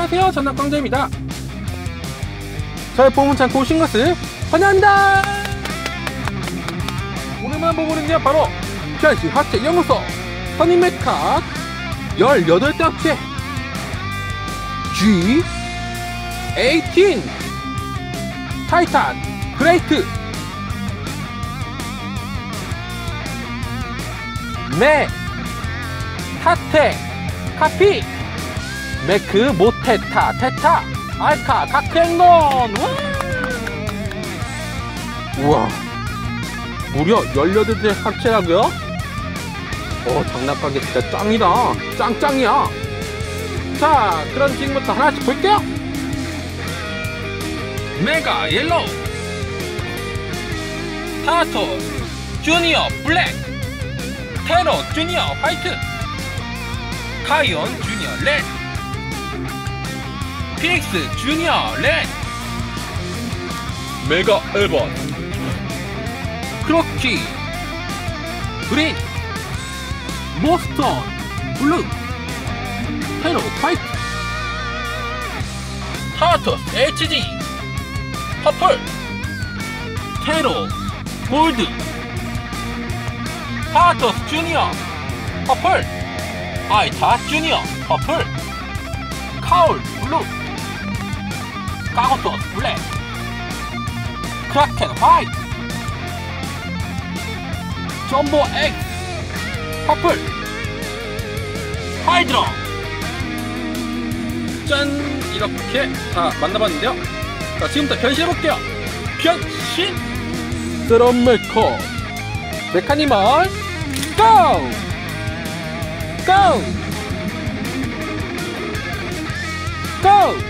안녕하세요. 전남광자입니다. 저의 보문창고 오신 것을 환영합니다. 오늘만 보고 있는 게 바로 현실 학제 연구소 허니메카 18대 학제 G18 타이탄 그레이트 메 타테 카피 메크 모테타 테타 알카 각행론. 우와. 무려 18대 합체라고요? 어 장난감이 진짜 짱이다. 짱짱이야. 자 그럼 지금부터 하나씩 볼게요. 메가 옐로우. 타토 주니어 블랙. 테러 주니어 화이트. 카이온 주니어 레드 피닉스 주니어 레드 메가 앨범. 크로키 그린 모스터 블루 테러 화이트. 타토스 HG 퍼플 테러 골드. 타토스 주니어 퍼플. 아이타 주니어 퍼플. 카울 블루 까고토스 블랙 크라켄 화이트 점보 엑 퍼플 하이드로 짠 이렇게 다 만나봤는데요 자 지금부터 변신해볼게요 변신 드럼 메커 메카니멀 고! 고! 고!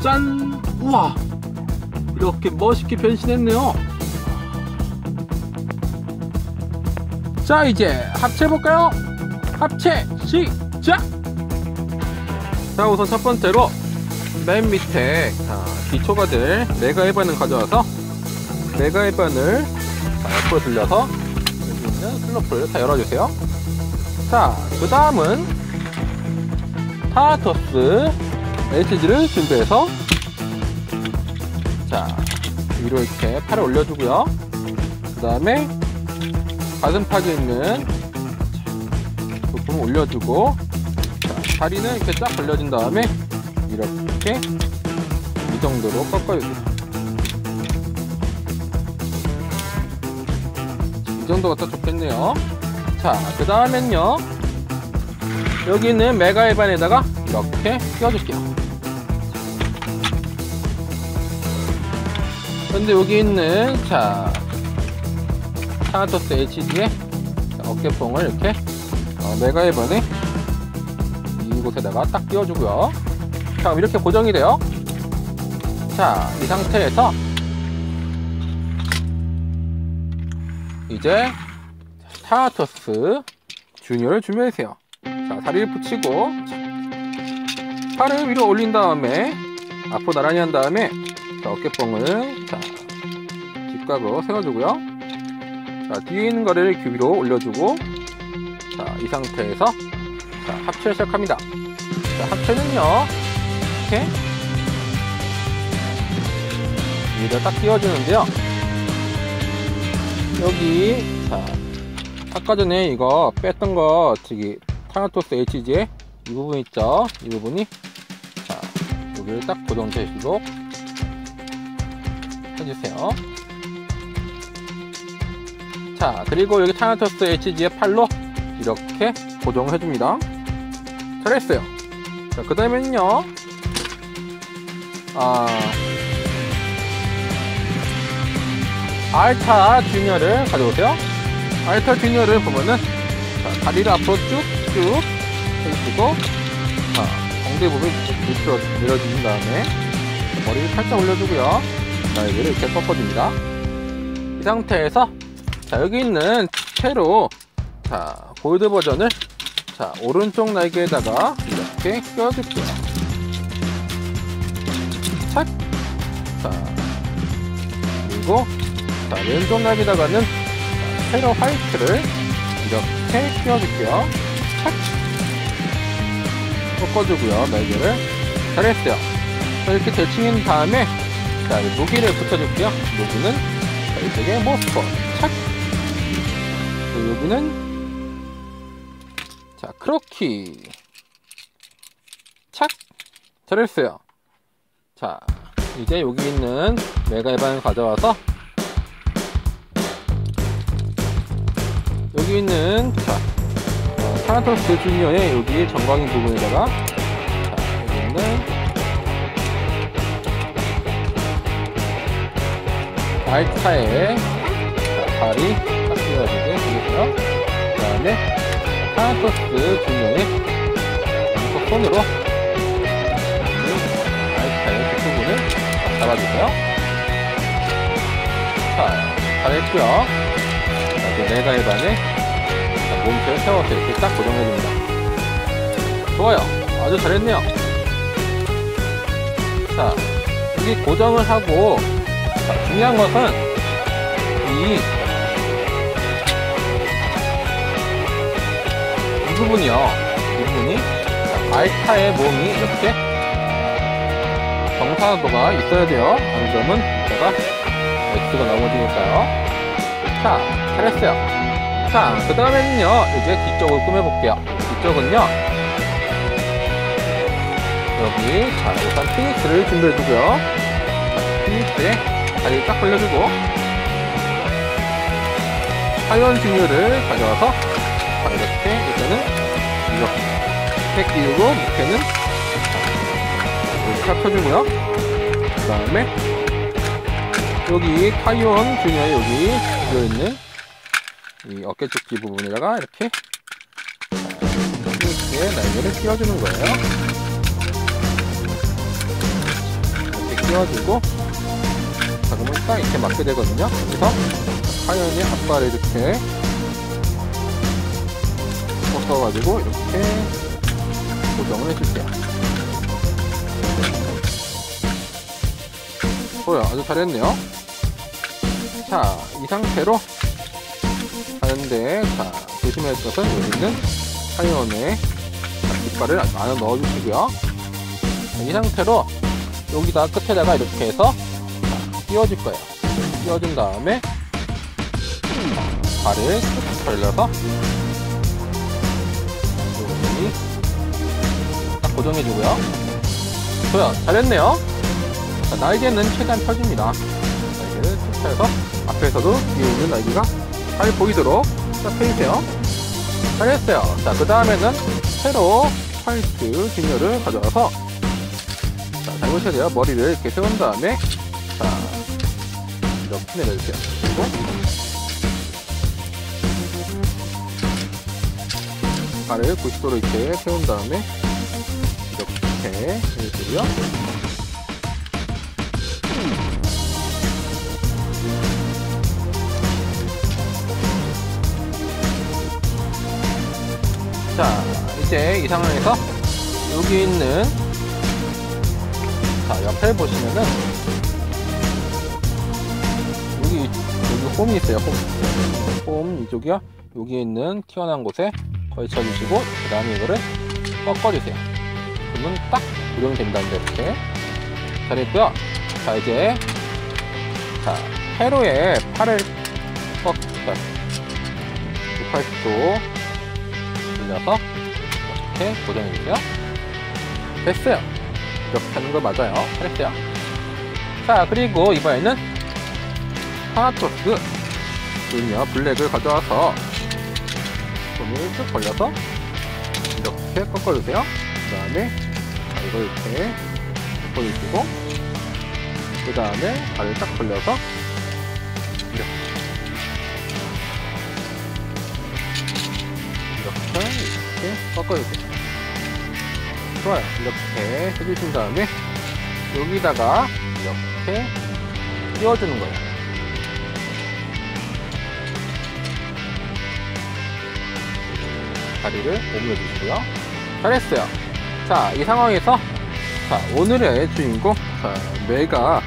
짠! 우와! 이렇게 멋있게 변신했네요. 자, 이제 합체해볼까요? 합체 시작! 자, 우선 첫 번째로 맨 밑에 자, 기초가 될 메가 해반을 가져와서 메가 해반을 자, 옆으로 돌려서 여기 있는 슬로프를 다 열어주세요. 자, 그 다음은 타토스 HG를 준비해서 자, 위로 이렇게 팔을 올려주고요. 그 다음에 가슴팍에 있는 부품을 올려주고 자, 다리는 이렇게 쫙 벌려준 다음에 이렇게 이 정도로 꺾어주세요. 이 정도가 딱 좋겠네요. 자, 그 다음엔요. 여기 있는 메가 에반에다가 이렇게 끼워줄게요. 근데 여기 있는 자 타나토스 HG의 어깨뽕을 이렇게 어, 메가 에반에 이곳에다가 딱 끼워주고요. 자, 이렇게 고정이 돼요. 자, 이 상태에서 이제 타나토스 주니어를 준비해주세요. 자, 다리를 붙이고 팔을 위로 올린 다음에 앞으로 나란히 한 다음에 자, 어깨뽕을 자, 뒷각으로 세워주고요. 자, 뒤에 있는 거를 위로 올려주고 자, 이 상태에서 자, 합체를 시작합니다. 자, 합체는요, 이렇게 위에다 딱 끼워주는데요. 여기, 자, 아까 전에 이거 뺐던 거, 저기, 타나토스 HG의 이 부분 있죠? 이 부분이 자 여기를 딱 고정되도록 해주세요. 자 그리고 여기 타나토스 HG의 팔로 이렇게 고정을 해줍니다. 잘했어요. 자, 그 다음에는요, 아, 알타 주니어를 가져오세요. 알타 주니어를 보면은, 자, 다리를 앞으로 쭉쭉 해주시고, 자, 엉덩이 부분 밑으로 내려주신 다음에, 머리를 살짝 올려주고요. 날개를 이렇게 꺾어줍니다. 이 상태에서, 자, 여기 있는 채로, 자, 골드 버전을 자, 오른쪽 날개에다가 이렇게 끼워줄게요. 착! 자, 그리고, 자, 왼쪽 날개에다가는 자, 세로 화이트를 이렇게 끼워줄게요. 착! 꺾어주고요, 날개를. 잘했어요. 자, 이렇게 대칭한 다음에, 자, 무기를 붙여줄게요. 무기는, 자, 이쪽에 모스코. 착! 그리고 여기는 자, 크로키. 착! 잘했어요. 자, 이제 여기 있는 메가에반을 가져와서 여기 있는 자, 어, 타나토스 주니어의 여기 정광인 부분에다가 자, 다리 딱 띄워주게 되겠고요. 그 다음에 타나토스 주니어의 왼쪽 손으로 알타의 뒷부분을 잡아주세요. 자, 잘했고요. 자, 이제 내가 입안에 몸체를 세워서 이렇게 딱 고정해줍니다. 좋아요. 아주 잘했네요. 자, 여기 고정을 하고 자, 중요한 것은 이, 이 부분이요. 이 부분이 자, 알타의 몸이 이렇게 정사도가 있어야 돼요. 안 그러면 제가 X가 넘어지니까요. 자, 잘했어요. 자, 그 다음에는요, 이제 뒤쪽을 꾸며볼게요. 뒤쪽은요, 여기, 자, 우선 피닉스를 준비해주고요. 자, 피닉스에 다리를 딱 벌려주고, 하이원 주류를 가져와서, 자, 이렇게, 이제는, 이렇게 끼우고, 밑에는, 이렇게 합쳐주고요. 그 다음에, 여기 타이온 주니어의 여기 들어있는 이 어깨 쪽지 부분에다가 이렇게 이렇게 날개를 끼워주는 거예요. 이렇게 끼워주고 딱 이렇게 맞게 되거든요. 여기서 하연이 앞발을 이렇게 꺾어가지고 이렇게 고정을 해줄게요. 좋아요. 아주 잘했네요. 자, 이 상태로 하는데 자 조심해야 할 것은 여기 있는 타이원에 깃발을 안에 넣어주시고요 자, 이 상태로 여기다 끝에다가 이렇게 해서 자, 끼워줄 거예요 끼워준 다음에 발을 쭉 벌려서 여기 딱 고정해주고요 좋아요 잘했네요 자, 날개는 최대한 펴줍니다 날개를 쭉 펴서 앞에서도 뒤에 있는 날개가 잘 보이도록 딱 해주세요. 잘했어요. 자, 그 다음에는 새로 화이트 뒷면을 가져와서 자, 잘 보셔야 돼요. 머리를 이렇게 세운 다음에 자, 이렇게 내려주세요. 그리고 발을 90도로 이렇게 세운 다음에 이렇게 해주고요. 자, 이제 이 상황에서 여기 있는 자, 옆에 보시면은 홈이 있어요. 홈. 홈 이쪽이요. 여기 있는 튀어나온 곳에 걸쳐 주시고 그 다음에 이거를 꺾어 주세요. 그러면 딱 고정됩니다. 이렇게. 잘 했고요. 자, 이제 자, 회로에 팔을 꺾 자, 680도 올려서 이렇게 고정해주세요. 됐어요. 이렇게 하는 거 맞아요. 잘했어요. 자, 그리고 이번에는 파나토스 주니어 블랙을 가져와서 손을 쭉 벌려서 이렇게 꺾어주세요. 그 다음에 이걸 이렇게 꺾어주시고 그 다음에 발을 딱 벌려서 이렇게 이렇게 꺾어주세요. 좋아요. 이렇게 해주신 다음에 여기다가 이렇게 띄워주는 거예요. 다리를 오므려 주시고요. 잘했어요. 자, 이 상황에서 자, 오늘의 주인공 자, 메가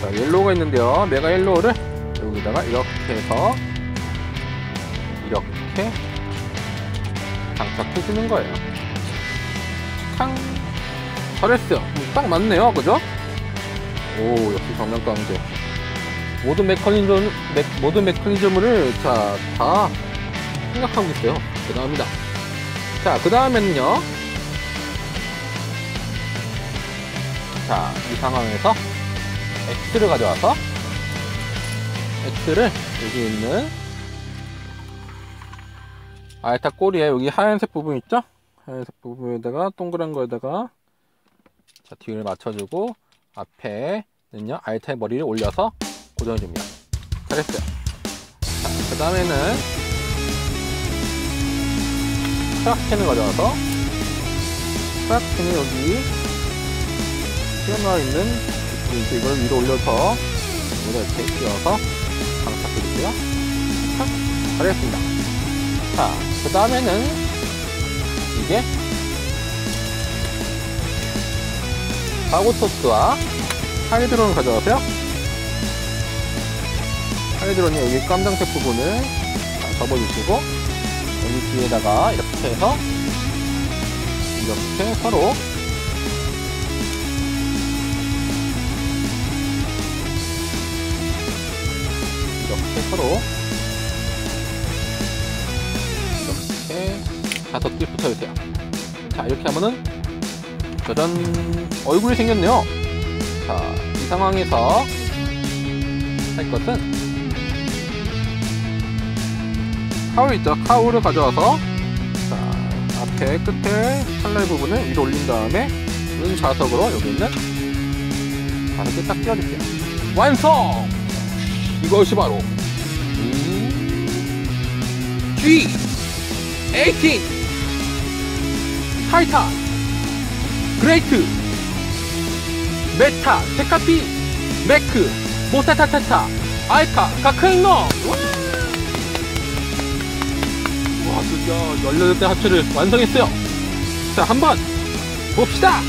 자, 옐로우가 있는데요. 메가 옐로우를 여기다가 이렇게 해서 이렇게 장착해 주는 거예요. 탕 잘했어요. 딱 맞네요. 그죠? 오, 역시 장난감제. 모든 메커니즘, 메, 모든 메커니즘을 자, 다 생각하고 있어요. 대단합니다. 자, 그 다음에는요. 자, 이 상황에서 X를 가져와서 X를 여기 있는 알타 꼬리에 여기 하얀색 부분 있죠? 하얀색 부분에다가 동그란 거에다가 자, 뒤를 맞춰주고 앞에는요 알타의 머리를 올려서 고정해줍니다. 잘했어요. 자, 그 다음에는 트락캔을 가져와서 트락캔을 여기 튀어나와 있는 이제 이걸 위로 올려서 여기다 이렇게 띄워서 장착해주세요. 탁! 잘했습니다. 자, 그 다음에는 이게 바고토스와 하이드론을 가져와서요. 하이드론이 여기 깜장색 부분을 접어주시고 여기 뒤에다가 이렇게 해서 이렇게 서로 이렇게 서로 이렇게 다섯 개 붙여주세요. 자 이렇게 하면은 짜잔 얼굴이 생겼네요. 자 이 상황에서 할 것은 카울 있죠? 카울을 가져와서 자 앞에 끝에 칼날 부분을 위로 올린 다음에 눈 자석으로 여기 있는 자석을 딱 띄워줄게요. 완성! 이것이 바로 음, G 18 타이탄! 그레이트! 메타! 테카피! 메크! 모타타타타! 알카! 가크잉노 와 드디어 18대 합체를 완성했어요 자 한번 봅시다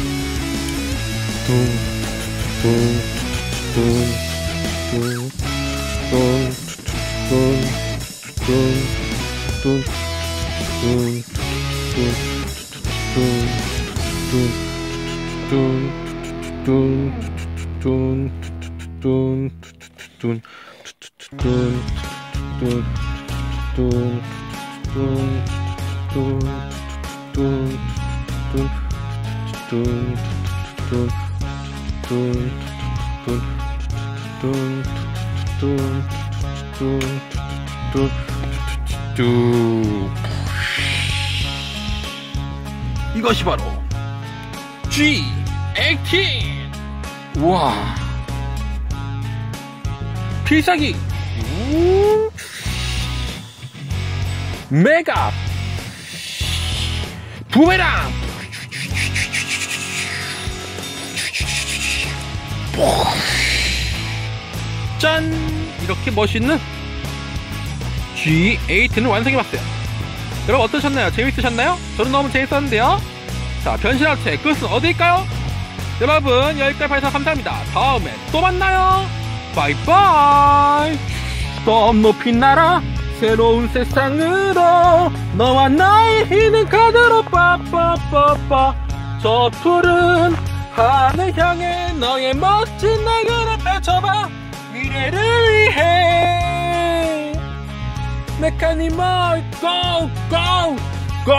이것이 바로 G18 우와. 필살기. 우. 메가 부메랑. 짠. 이렇게 멋있는 G8는 완성해봤어요. 여러분 어떠셨나요? 재밌으셨나요? 저는 너무 재밌었는데요. 자 변신합체 그것은 어디일까요? 여러분 여기까지 봐주셔서 감사합니다. 다음에 또 만나요. 바이바이. 썸 높이 날아 새로운 세상으로 너와 나의 힘든 카드로 빠빠빠빠 저 푸른 하늘 향해 너의 멋진 날개를 펼쳐봐 미래를 위해 메카니멀 고! 고! 고!